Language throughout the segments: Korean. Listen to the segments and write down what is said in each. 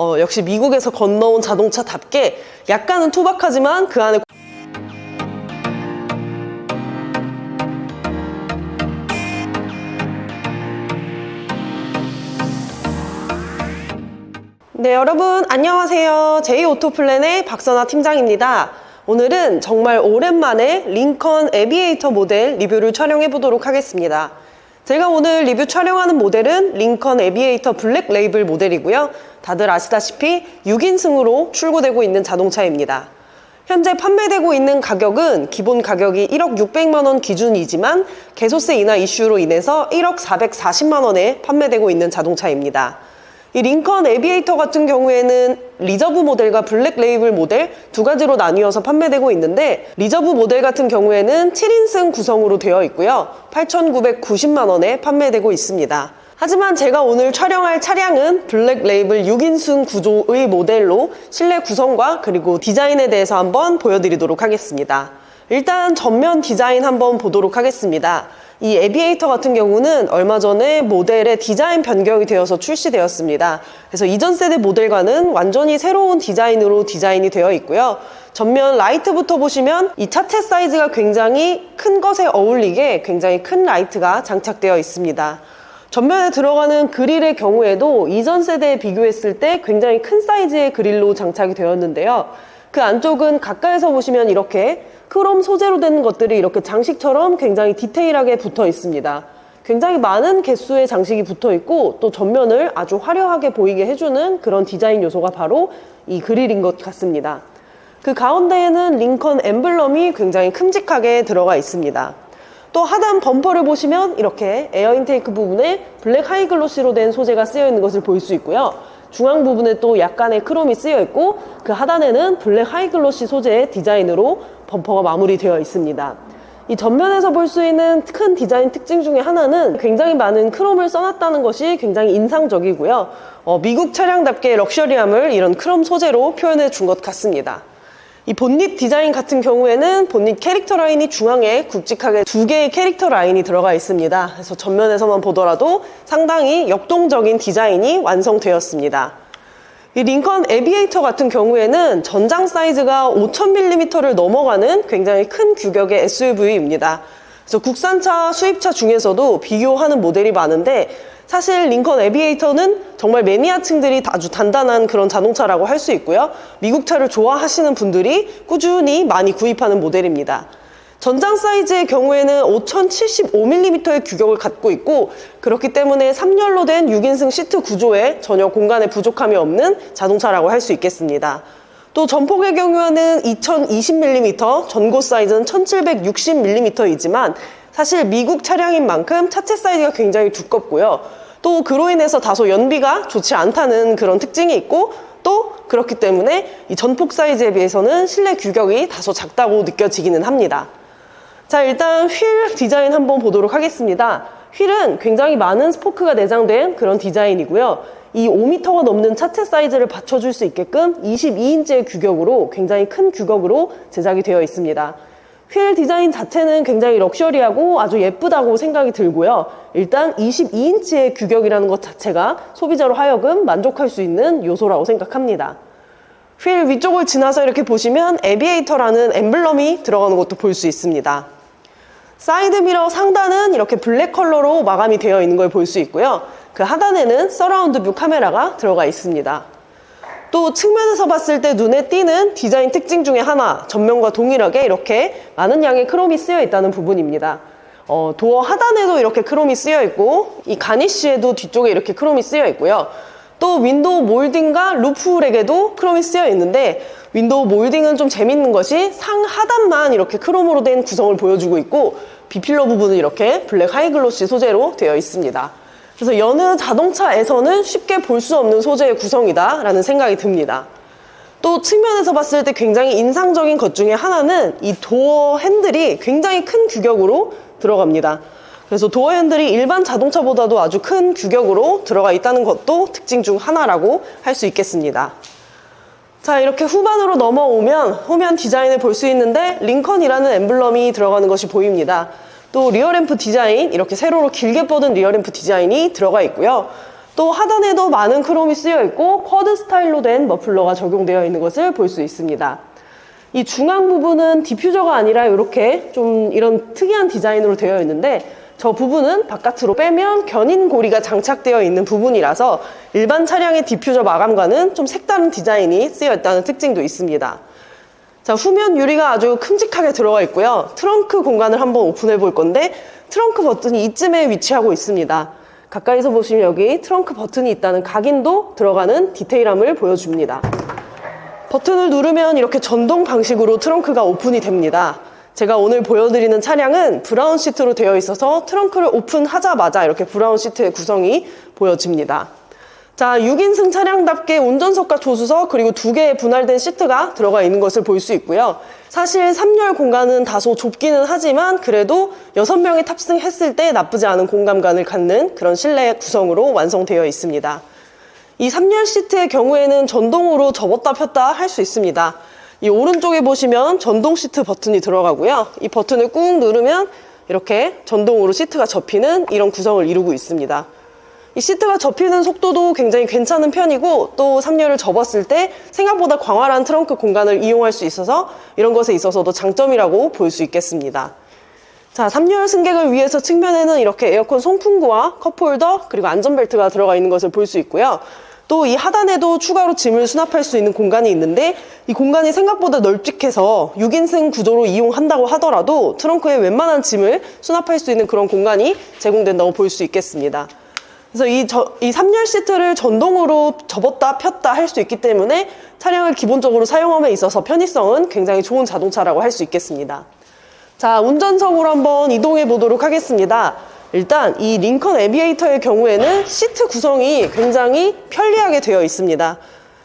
어, 역시 미국에서 건너온 자동차답게 약간은 투박하지만 그 안에 네, 여러분 안녕하세요. 제이오토플랜의 박선아 팀장입니다. 오늘은 정말 오랜만에 링컨 에비에이터 모델 리뷰를 촬영해 보도록 하겠습니다. 제가 오늘 리뷰 촬영하는 모델은 링컨 에비에이터 블랙 레이블 모델이고요. 다들 아시다시피 6인승으로 출고되고 있는 자동차입니다. 현재 판매되고 있는 가격은 기본 가격이 1억 600만 원 기준이지만 개소세 인하 이슈로 인해서 1억 440만 원에 판매되고 있는 자동차입니다. 이 링컨 에비에이터 같은 경우에는 리저브 모델과 블랙 레이블 모델 두 가지로 나뉘어서 판매되고 있는데 리저브 모델 같은 경우에는 7인승 구성으로 되어 있고요. 8,990만 원에 판매되고 있습니다. 하지만 제가 오늘 촬영할 차량은 블랙 레이블 6인승 구조의 모델로 실내 구성과 그리고 디자인에 대해서 한번 보여드리도록 하겠습니다. 일단 전면 디자인 한번 보도록 하겠습니다. 이 에비에이터 같은 경우는 얼마 전에 모델의 디자인 변경이 되어서 출시되었습니다. 그래서 이전 세대 모델과는 완전히 새로운 디자인으로 디자인이 되어 있고요. 전면 라이트부터 보시면 이 차체 사이즈가 굉장히 큰 것에 어울리게 굉장히 큰 라이트가 장착되어 있습니다. 전면에 들어가는 그릴의 경우에도 이전 세대에 비교했을 때 굉장히 큰 사이즈의 그릴로 장착이 되었는데요. 그 안쪽은 가까이서 보시면 이렇게 크롬 소재로 된 것들이 이렇게 장식처럼 굉장히 디테일하게 붙어 있습니다. 굉장히 많은 개수의 장식이 붙어 있고 또 전면을 아주 화려하게 보이게 해주는 그런 디자인 요소가 바로 이 그릴인 것 같습니다. 그 가운데에는 링컨 엠블럼이 굉장히 큼직하게 들어가 있습니다. 또 하단 범퍼를 보시면 이렇게 에어 인테이크 부분에 블랙 하이글로시로 된 소재가 쓰여 있는 것을 볼 수 있고요. 중앙 부분에 또 약간의 크롬이 쓰여 있고 그 하단에는 블랙 하이글로시 소재의 디자인으로 범퍼가 마무리되어 있습니다. 이 전면에서 볼 수 있는 큰 디자인 특징 중에 하나는 굉장히 많은 크롬을 써놨다는 것이 굉장히 인상적이고요. 어, 미국 차량답게 럭셔리함을 이런 크롬 소재로 표현해 준 것 같습니다. 이 본닛 디자인 같은 경우에는 본닛 캐릭터 라인이 중앙에 굵직하게 두 개의 캐릭터 라인이 들어가 있습니다. 그래서 전면에서만 보더라도 상당히 역동적인 디자인이 완성되었습니다. 이 링컨 에비에이터 같은 경우에는 전장 사이즈가 5000mm를 넘어가는 굉장히 큰 규격의 SUV입니다. 그래서 국산차, 수입차 중에서도 비교하는 모델이 많은데 사실 링컨 에비에이터는 정말 매니아층들이 아주 단단한 그런 자동차라고 할 수 있고요. 미국 차를 좋아하시는 분들이 꾸준히 많이 구입하는 모델입니다. 전장 사이즈의 경우에는 5075mm의 규격을 갖고 있고 그렇기 때문에 3열로 된 6인승 시트 구조에 전혀 공간에 부족함이 없는 자동차라고 할 수 있겠습니다. 또 전폭의 경우에는 2020mm, 전고 사이즈는 1760mm이지만 사실 미국 차량인 만큼 차체 사이즈가 굉장히 두껍고요. 또 그로 인해서 다소 연비가 좋지 않다는 그런 특징이 있고 또 그렇기 때문에 이 전폭 사이즈에 비해서는 실내 규격이 다소 작다고 느껴지기는 합니다. 자, 일단 휠 디자인 한번 보도록 하겠습니다. 휠은 굉장히 많은 스포크가 내장된 그런 디자인이고요. 이 5m가 넘는 차체 사이즈를 받쳐줄 수 있게끔 22인치의 규격으로 굉장히 큰 규격으로 제작이 되어 있습니다. 휠 디자인 자체는 굉장히 럭셔리하고 아주 예쁘다고 생각이 들고요. 일단 22인치의 규격이라는 것 자체가 소비자로 하여금 만족할 수 있는 요소라고 생각합니다. 휠 위쪽을 지나서 이렇게 보시면 에비에이터라는 엠블럼이 들어가는 것도 볼 수 있습니다. 사이드 미러 상단은 이렇게 블랙 컬러로 마감이 되어 있는 걸 볼 수 있고요. 그 하단에는 서라운드 뷰 카메라가 들어가 있습니다. 또 측면에서 봤을 때 눈에 띄는 디자인 특징 중에 하나, 전면과 동일하게 이렇게 많은 양의 크롬이 쓰여 있다는 부분입니다. 어, 도어 하단에도 이렇게 크롬이 쓰여 있고, 이 가니쉬에도 뒤쪽에 이렇게 크롬이 쓰여 있고요. 또 윈도우 몰딩과 루프렉에도 크롬이 쓰여 있는데, 윈도우 몰딩은 좀 재밌는 것이 상 하단만 이렇게 크롬으로 된 구성을 보여주고 있고, 비필러 부분은 이렇게 블랙 하이글로시 소재로 되어 있습니다. 그래서 여느 자동차에서는 쉽게 볼 수 없는 소재의 구성이다라는 생각이 듭니다. 또 측면에서 봤을 때 굉장히 인상적인 것 중에 하나는 이 도어 핸들이 굉장히 큰 규격으로 들어갑니다. 그래서 도어 핸들이 일반 자동차보다도 아주 큰 규격으로 들어가 있다는 것도 특징 중 하나라고 할 수 있겠습니다. 자, 이렇게 후반으로 넘어오면 후면 디자인을 볼 수 있는데 링컨이라는 엠블럼이 들어가는 것이 보입니다. 또 리어램프 디자인, 이렇게 세로로 길게 뻗은 리어램프 디자인이 들어가 있고요. 또 하단에도 많은 크롬이 쓰여 있고 쿼드 스타일로 된 머플러가 적용되어 있는 것을 볼 수 있습니다. 이 중앙 부분은 디퓨저가 아니라 이렇게 좀 이런 특이한 디자인으로 되어 있는데 저 부분은 바깥으로 빼면 견인 고리가 장착되어 있는 부분이라서 일반 차량의 디퓨저 마감과는 좀 색다른 디자인이 쓰여 있다는 특징도 있습니다. 자, 후면 유리가 아주 큼직하게 들어가 있고요. 트렁크 공간을 한번 오픈해 볼 건데 트렁크 버튼이 이쯤에 위치하고 있습니다. 가까이서 보시면 여기 트렁크 버튼이 있다는 각인도 들어가는 디테일함을 보여줍니다. 버튼을 누르면 이렇게 전동 방식으로 트렁크가 오픈이 됩니다. 제가 오늘 보여드리는 차량은 브라운 시트로 되어 있어서 트렁크를 오픈하자마자 이렇게 브라운 시트의 구성이 보여집니다. 자, 6인승 차량답게 운전석과 조수석 그리고 두 개의 분할된 시트가 들어가 있는 것을 볼 수 있고요. 사실 3열 공간은 다소 좁기는 하지만 그래도 6명이 탑승했을 때 나쁘지 않은 공간감을 갖는 그런 실내 구성으로 완성되어 있습니다. 이 3열 시트의 경우에는 전동으로 접었다 폈다 할 수 있습니다. 이 오른쪽에 보시면 전동 시트 버튼이 들어가고요. 이 버튼을 꾹 누르면 이렇게 전동으로 시트가 접히는 이런 구성을 이루고 있습니다. 이 시트가 접히는 속도도 굉장히 괜찮은 편이고 또 3열을 접었을 때 생각보다 광활한 트렁크 공간을 이용할 수 있어서 이런 것에 있어서도 장점이라고 볼 수 있겠습니다. 자, 3열 승객을 위해서 측면에는 이렇게 에어컨 송풍구와 컵홀더 그리고 안전벨트가 들어가 있는 것을 볼 수 있고요. 또 이 하단에도 추가로 짐을 수납할 수 있는 공간이 있는데 이 공간이 생각보다 널찍해서 6인승 구조로 이용한다고 하더라도 트렁크에 웬만한 짐을 수납할 수 있는 그런 공간이 제공된다고 볼 수 있겠습니다. 그래서 이, 저, 이 3열 시트를 전동으로 접었다 폈다 할 수 있기 때문에 차량을 기본적으로 사용함에 있어서 편의성은 굉장히 좋은 자동차라고 할 수 있겠습니다. 자, 운전석으로 한번 이동해 보도록 하겠습니다. 일단 이 링컨 에비에이터의 경우에는 시트 구성이 굉장히 편리하게 되어 있습니다.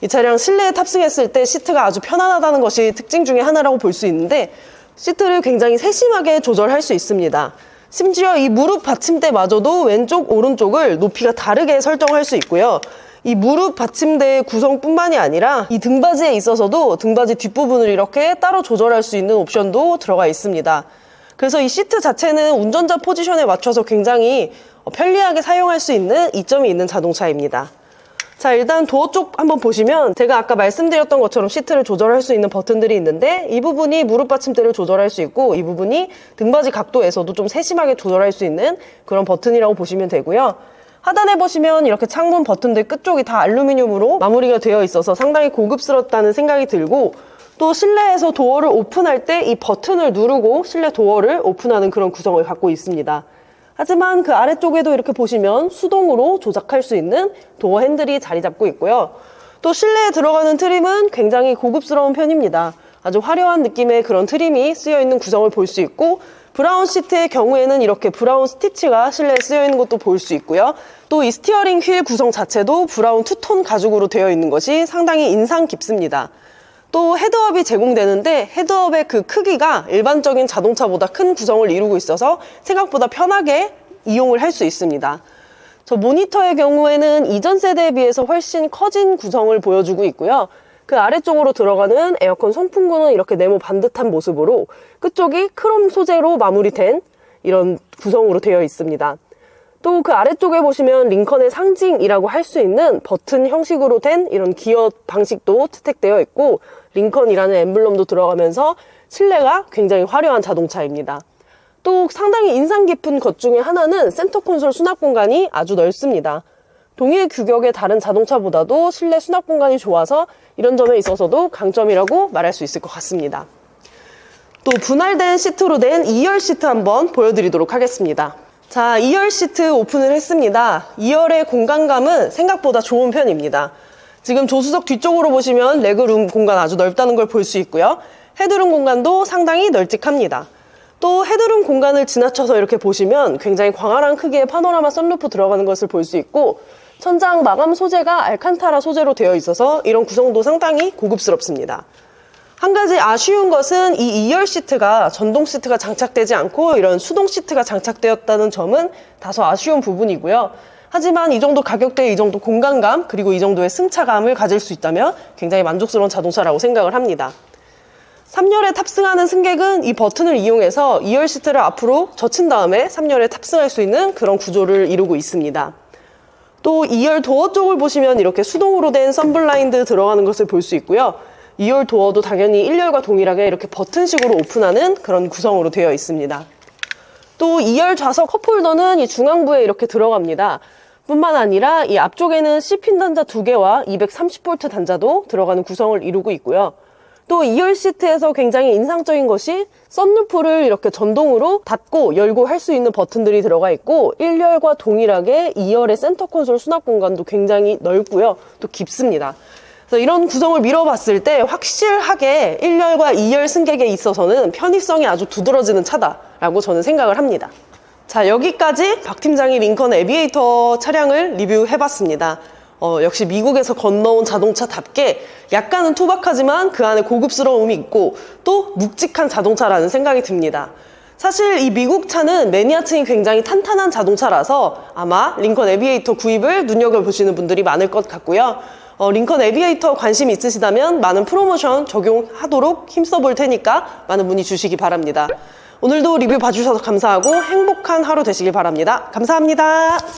이 차량 실내에 탑승했을 때 시트가 아주 편안하다는 것이 특징 중에 하나라고 볼 수 있는데 시트를 굉장히 세심하게 조절할 수 있습니다. 심지어 이 무릎 받침대마저도 왼쪽, 오른쪽을 높이가 다르게 설정할 수 있고요. 이 무릎 받침대의 구성뿐만이 아니라 이 등받이에 있어서도 등받이 뒷부분을 이렇게 따로 조절할 수 있는 옵션도 들어가 있습니다. 그래서 이 시트 자체는 운전자 포지션에 맞춰서 굉장히 편리하게 사용할 수 있는 이점이 있는 자동차입니다. 자, 일단 도어 쪽 한번 보시면 제가 아까 말씀드렸던 것처럼 시트를 조절할 수 있는 버튼들이 있는데 이 부분이 무릎 받침대를 조절할 수 있고 이 부분이 등받이 각도에서도 좀 세심하게 조절할 수 있는 그런 버튼이라고 보시면 되고요. 하단에 보시면 이렇게 창문 버튼들 끝쪽이 다 알루미늄으로 마무리가 되어 있어서 상당히 고급스럽다는 생각이 들고 또 실내에서 도어를 오픈할 때 이 버튼을 누르고 실내 도어를 오픈하는 그런 구성을 갖고 있습니다. 하지만 그 아래쪽에도 이렇게 보시면 수동으로 조작할 수 있는 도어 핸들이 자리 잡고 있고요. 또 실내에 들어가는 트림은 굉장히 고급스러운 편입니다. 아주 화려한 느낌의 그런 트림이 쓰여 있는 구성을 볼 수 있고 브라운 시트의 경우에는 이렇게 브라운 스티치가 실내에 쓰여 있는 것도 볼 수 있고요. 또 이 스티어링 휠 구성 자체도 브라운 투톤 가죽으로 되어 있는 것이 상당히 인상 깊습니다. 또 헤드업이 제공되는데 헤드업의 그 크기가 일반적인 자동차보다 큰 구성을 이루고 있어서 생각보다 편하게 이용을 할 수 있습니다. 저 모니터의 경우에는 이전 세대에 비해서 훨씬 커진 구성을 보여주고 있고요. 그 아래쪽으로 들어가는 에어컨 송풍구는 이렇게 네모 반듯한 모습으로 끝쪽이 크롬 소재로 마무리된 이런 구성으로 되어 있습니다. 또 그 아래쪽에 보시면 링컨의 상징이라고 할 수 있는 버튼 형식으로 된 이런 기어 방식도 채택되어 있고 링컨이라는 엠블럼도 들어가면서 실내가 굉장히 화려한 자동차입니다. 또 상당히 인상 깊은 것 중에 하나는 센터 콘솔 수납 공간이 아주 넓습니다. 동일 규격의 다른 자동차보다도 실내 수납 공간이 좋아서 이런 점에 있어서도 강점이라고 말할 수 있을 것 같습니다. 또 분할된 시트로 된 2열 시트 한번 보여드리도록 하겠습니다. 자, 2열 시트 오픈을 했습니다. 2열의 공간감은 생각보다 좋은 편입니다. 지금 조수석 뒤쪽으로 보시면 레그룸 공간 아주 넓다는 걸 볼 수 있고요. 헤드룸 공간도 상당히 널찍합니다. 또 헤드룸 공간을 지나쳐서 이렇게 보시면 굉장히 광활한 크기의 파노라마 썬루프 들어가는 것을 볼 수 있고 천장 마감 소재가 알칸타라 소재로 되어 있어서 이런 구성도 상당히 고급스럽습니다. 한 가지 아쉬운 것은 이 2열 시트가 전동 시트가 장착되지 않고 이런 수동 시트가 장착되었다는 점은 다소 아쉬운 부분이고요. 하지만 이 정도 가격대에 이 정도 공간감 그리고 이 정도의 승차감을 가질 수 있다면 굉장히 만족스러운 자동차라고 생각을 합니다. 3열에 탑승하는 승객은 이 버튼을 이용해서 2열 시트를 앞으로 젖힌 다음에 3열에 탑승할 수 있는 그런 구조를 이루고 있습니다. 또 2열 도어 쪽을 보시면 이렇게 수동으로 된 썬블라인드 들어가는 것을 볼 수 있고요. 2열 도어도 당연히 1열과 동일하게 이렇게 버튼식으로 오픈하는 그런 구성으로 되어 있습니다. 또 2열 좌석 컵홀더는 이 중앙부에 이렇게 들어갑니다. 뿐만 아니라 이 앞쪽에는 C핀 단자 2개와 230V 단자도 들어가는 구성을 이루고 있고요. 또 2열 시트에서 굉장히 인상적인 것이 썬루프를 이렇게 전동으로 닫고 열고 할 수 있는 버튼들이 들어가 있고 1열과 동일하게 2열의 센터 콘솔 수납 공간도 굉장히 넓고요. 또 깊습니다. 그래서 이런 구성을 밀어봤을 때 확실하게 1열과 2열 승객에 있어서는 편의성이 아주 두드러지는 차다 라고 저는 생각을 합니다. 자, 여기까지 박 팀장이 링컨 에비에이터 차량을 리뷰해봤습니다. 어, 역시 미국에서 건너온 자동차답게 약간은 투박하지만 그 안에 고급스러움이 있고 또 묵직한 자동차라는 생각이 듭니다. 사실 이 미국 차는 매니아층이 굉장히 탄탄한 자동차라서 아마 링컨 에비에이터 구입을 눈여겨보시는 분들이 많을 것 같고요. 어, 링컨 에비에이터 관심 있으시다면 많은 프로모션 적용하도록 힘써 볼 테니까 많은 문의 주시기 바랍니다. 오늘도 리뷰 봐주셔서 감사하고 행복한 하루 되시길 바랍니다. 감사합니다.